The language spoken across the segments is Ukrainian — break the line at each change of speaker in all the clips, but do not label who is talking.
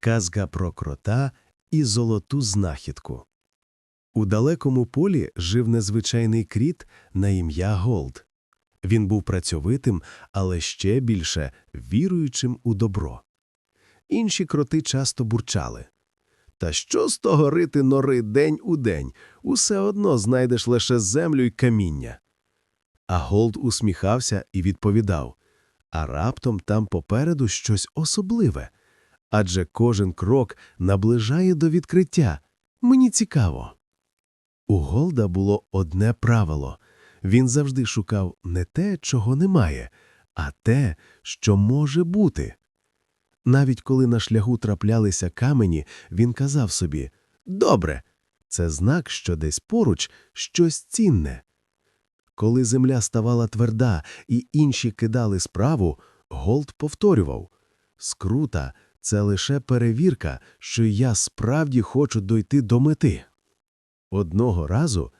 Казка про крота і золоту знахідку. У далекому полі жив незвичайний кріт на ім'я Голд. Він був працьовитим, але ще більше віруючим у добро. Інші кроти часто бурчали. Та що з того рити нори день у день? Усе одно знайдеш лише землю й каміння. А Голд усміхався і відповідав а раптом там попереду щось особливе. Адже кожен крок наближає до відкриття. Мені цікаво. У Голда було одне правило він завжди шукав не те, чого немає, а те, що може бути. Навіть коли на шляху траплялися камені, він казав собі Добре, це знак, що десь поруч щось цінне. Коли земля ставала тверда і інші кидали справу, Голд повторював Скрута це лише перевірка, що я справді хочу дойти до мети. Одного разу,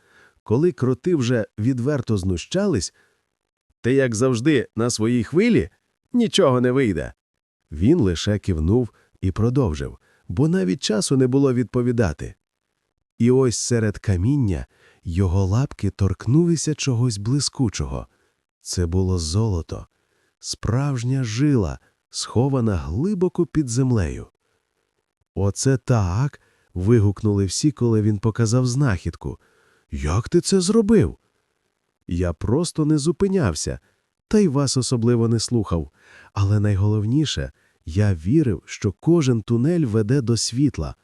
коли кроти вже відверто знущались, ти, як завжди, на своїй хвилі нічого не вийде. Він лише кивнув і продовжив, бо навіть часу не було відповідати. І ось серед каміння його лапки торкнулися чогось блискучого. Це було золото, справжня жила, схована глибоко під землею. Оце так. вигукнули всі, коли він показав знахідку. Як ти це зробив? Я просто не зупинявся, та й вас особливо не слухав. Але найголовніше, я вірив, що кожен тунель веде до світла.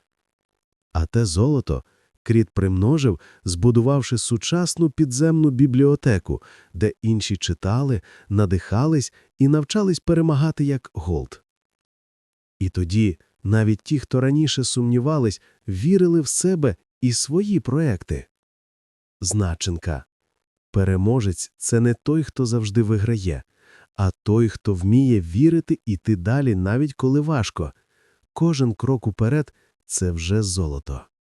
А те золото Кріт примножив, збудувавши сучасну підземну бібліотеку, де інші читали, надихались і навчались перемагати як голд. І тоді навіть ті, хто раніше сумнівались, вірили в себе і свої проекти. Значенка. Переможець це не той, хто завжди виграє, а той, хто вміє вірити і йти далі, навіть коли важко. Кожен крок уперед це вже золото.